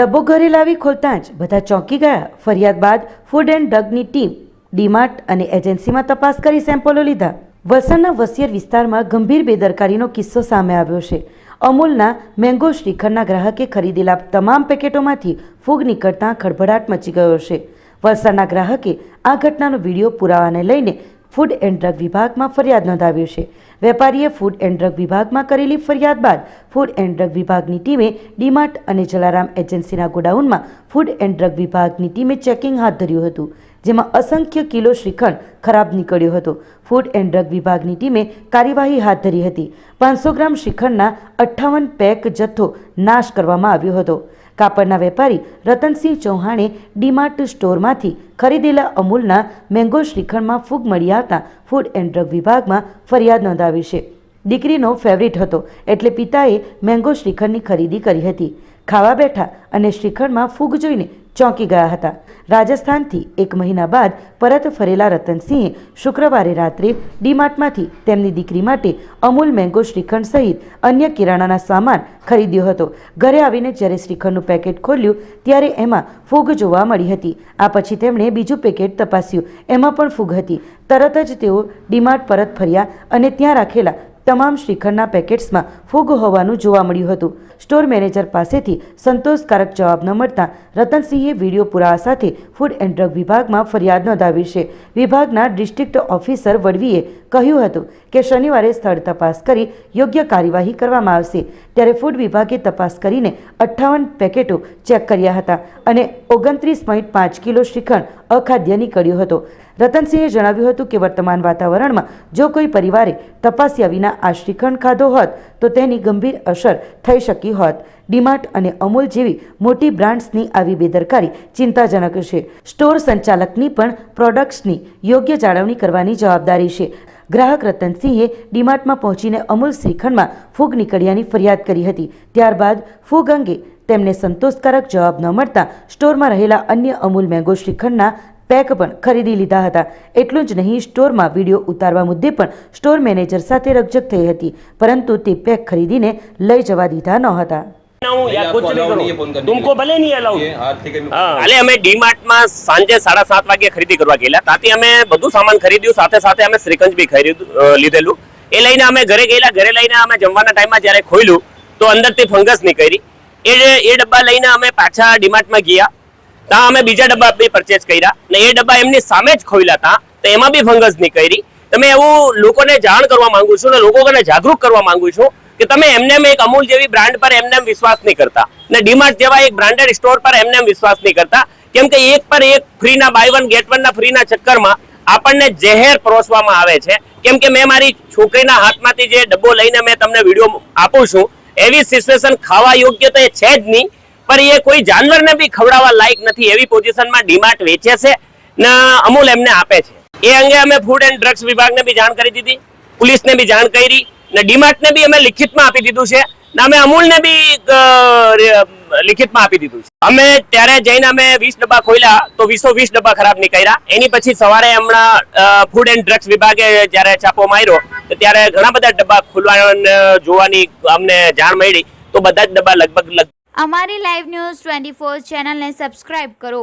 ડબ્બો ઘરે લાવી ખોલતાં જ બધા ચોંકી ગયા. ફરિયાદ બાદ ફૂડ એન્ડ ડ્રગની ટીમ ડીમાર્ટ અને એજન્સીમાં તપાસ કરી સેમ્પલો લીધા. વલસાડના વસિયર વિસ્તારમાં ગંભીર બેદરકારીનો કિસ્સો સામે આવ્યો છે. અમૂલના મેંગો શ્રીખંડના ગ્રાહકે ખરીદેલા તમામ પેકેટોમાંથી ફૂગ નીકળતા ખળભળાટ મચી ગયો છે. વલસાડના ગ્રાહકે આ ઘટનાનો વીડિયો પુરાવાને લઈને ફૂડ એન્ડ ડ્રગ વિભાગમાં ફરિયાદ નોંધાવી છે. વેપારીએ ફૂડ એન્ડ ડ્રગ વિભાગમાં કરેલી ફરિયાદ બાદ ફૂડ એન્ડ ડ્રગ વિભાગની ટીમે ડીમાર્ટ અને જલારામ એજન્સીના ગોડાઉનમાં ફૂડ એન્ડ ડ્રગ વિભાગની ટીમે ચેકિંગ હાથ ધર્યું હતું. જેમાં અસંખ્ય કિલો શ્રીખંડ ખરાબ નીકળ્યો હતો. ફૂડ એન્ડ ડ્રગ વિભાગની ટીમે કાર્યવાહી હાથ ધરી હતી. પાંચસો ગ્રામ શ્રીખંડના અઠ્ઠાવન પેક જથ્થો નાશ કરવામાં આવ્યો હતો. કાપડના વેપારી રતનસિંહ ચૌહાણે ડીમાર્ટ સ્ટોરમાંથી ખરીદેલા અમૂલના મેંગો શ્રીખંડમાં ફૂગ મળી આવતા ફૂડ એન્ડ ડ્રગ વિભાગમાં ફરિયાદ નોંધાવી છે. દીકરીનો ફેવરિટ હતો એટલે પિતાએ મેંગો શ્રીખંડની ખરીદી કરી હતી. ખાવા બેઠા અને શ્રીખંડમાં ફૂગ જોઈને ચોંકી ગયા હતા. રાજસ્થાનથી એક મહિના બાદ પરત ફરેલા રતનસિંહે શુક્રવારે રાત્રે ડીમાર્ટમાંથી તેમની દીકરી માટે અમૂલ મેંગો શ્રીખંડ સહિત અન્ય કિરાણાના સામાન ખરીદ્યો હતો. ઘરે આવીને જ્યારે શ્રીખંડનું પેકેટ ખોલ્યું, ત્યારે એમાં ફૂગ જોવા મળી હતી. આ પછી તેમણે બીજું પેકેટ તપાસ્યું. એમાં પણ ફૂગ હતી. તરત જ તેઓ ડીમાર્ટ પરત ફર્યા અને ત્યાં રાખેલા તમામ શ્રીખંડના પેકેટ્સમાં ફૂગ હોવાનું જોવા મળ્યું હતું. સ્ટોર મેનેજર પાસેથી સંતોષકારક જવાબ ન મળતા રતનસિંહે વીડિયો પુરાવા સાથે ફૂડ એન્ડ ડ્રગ વિભાગમાં ફરિયાદ નોંધાવી છે. વિભાગના ડિસ્ટ્રિક્ટ ઓફિસર વડવીએ કહ્યું હતું કે શનિવારે સ્થળ તપાસ કરી યોગ્ય કાર્યવાહી કરવામાં આવશે. ત્યારે ફૂડ વિભાગે તપાસ કરીને અઠ્ઠાવન પેકેટો ચેક કર્યા હતા અને ઓગણત્રીસ પોઈન્ટ પાંચ કિલો શ્રીખંડ અખાદ્ય નીકળ્યો હતો. રતનસિંહે જણાવ્યું હતું કે વર્તમાન વાતાવરણમાં જો કોઈ પરિવારે તપાસ્યા વિના આ શ્રીખંડ ખાધો હોત, તો તેની ગંભીર અસર થઈ શકી હોત. ડીમાર્ટ અને અમૂલ જેવી મોટી બ્રાન્ડ્સની આવી બેદરકારી ચિંતાજનક છે. સ્ટોર સંચાલકની પણ પ્રોડક્ટ્સની યોગ્ય જાળવણી કરવાની જવાબદારી છે. ગ્રાહક રતનસિંહે ડીમાર્ટમાં પહોંચીને અમૂલ શ્રીખંડમાં ફૂગ નીકળ્યાની ફરિયાદ કરી હતી. ત્યારબાદ ફૂગ અંગે તેમને સંતોષકારક જવાબ ન મળતા સ્ટોરમાં રહેલા અન્ય અમૂલ મેંગો શ્રીખંડના પેક પણ ખરીદી લીધા હતા. એટલું જ નહીં, સ્ટોરમાં વીડિયો ઉતારવા મુદ્દે પણ સ્ટોર મેનેજર સાથે રકઝક થઈ હતી, પરંતુ તે પેક ખરીદીને લઈ જવા દીધા ન હતા ना हूँ या ये कुछ आपको भी allow करो नहीं है फोन करने तुमको के लिए। भले नहीं अलाउ ये हाँ ठीक है मैं- કાલે અમે ડીમાર્ટ માં સાંજે સાડા સાત વાગે ખરીદી કરવા ગયેલા ત્યાંથી અમે બધું સામાન ખરીદ્યું સાથે સાથે અમે શ્રીકંજ બી ખરીદ્યું અ, લીધેલું એ લઈને અમે ઘરે ગયેલા ઘરે લઈને અમે જમવાના ટાઈમમાં જ્યારે ખોલ્યું તો અંદરથી ફંગસ નીકળી એ એ ડબ્બા લઈને અમે પાછા ડીમાર્ટમાં ગયા ત્યાં અમે બીજા ડબ્બા બી પરચેસ કર્યા ને એ ડબ્બા એમની સામે જ ખોલ્યા હતા તો એમાં બી ફંગસ નીકળી તમે એવું લોકોને જાણ કરવા માંગુ છું ને લોકોને જાગૃત કરવા માંગુ છું કે તમે એમને એક અમૂલ જેવી બ્રાન્ડ પર એમને વિશ્વાસ નહીં કરતા. ને ડીમાર્ટ જેવા એક બ્રાન્ડેડ સ્ટોર પર એમને વિશ્વાસ નહીં કરતા. કેમ કે એક પર એક ફ્રીના બાય વન ગેટ વન ના ફ્રીના ચક્કરમાં આપણને જહેર પરોસવામાં આવે છે. કેમ કે મેં મારી છોકરીના હાથમાંથી જે ડબ્બો લઈને મેં તમને વીડિયો આપું છું, એવી સિચ્યુએશન ખાવા યોગ્ય તો એ છે જ નહીં, પણ એ કોઈ જાનવરને બી ખવડાવવા લાયક નથી એવી પોઝિશનમાં ડીમાર્ટ વેચે છે ને અમૂલ એમને આપે છે. એ અંગે અમે ફૂડ એન્ડ ડ્રગ્સ વિભાગને બી જાણ કરી દીધી, પોલીસને બી જાણ કરી ને ડીમાર્ટને બી અમે લિખિતમાં આપી દીધું છે ને અમે અમૂલને બી લિખિતમાં આપી દીધું છે. અમે ત્યારે જઈને અમે વીસ ડબ્બા ખોલ્યા તો વીસો વીસ ડબ્બા ખરાબ નીકળ્યા. એની પછી સવારે હમણાં ફૂડ એન્ડ ડ્રગ્સ વિભાગે જ્યારે છાપો માર્યો, તો ત્યારે ઘણા બધા ડબ્બા ખુલવા જોવાની અમને જાણ મળી. તો બધા જ ડબ્બા લગભગ અમારી લાઈવ ન્યૂઝ ટ્વેન્ટી ફોર ચેનલને સબસ્ક્રાઇબ કરો.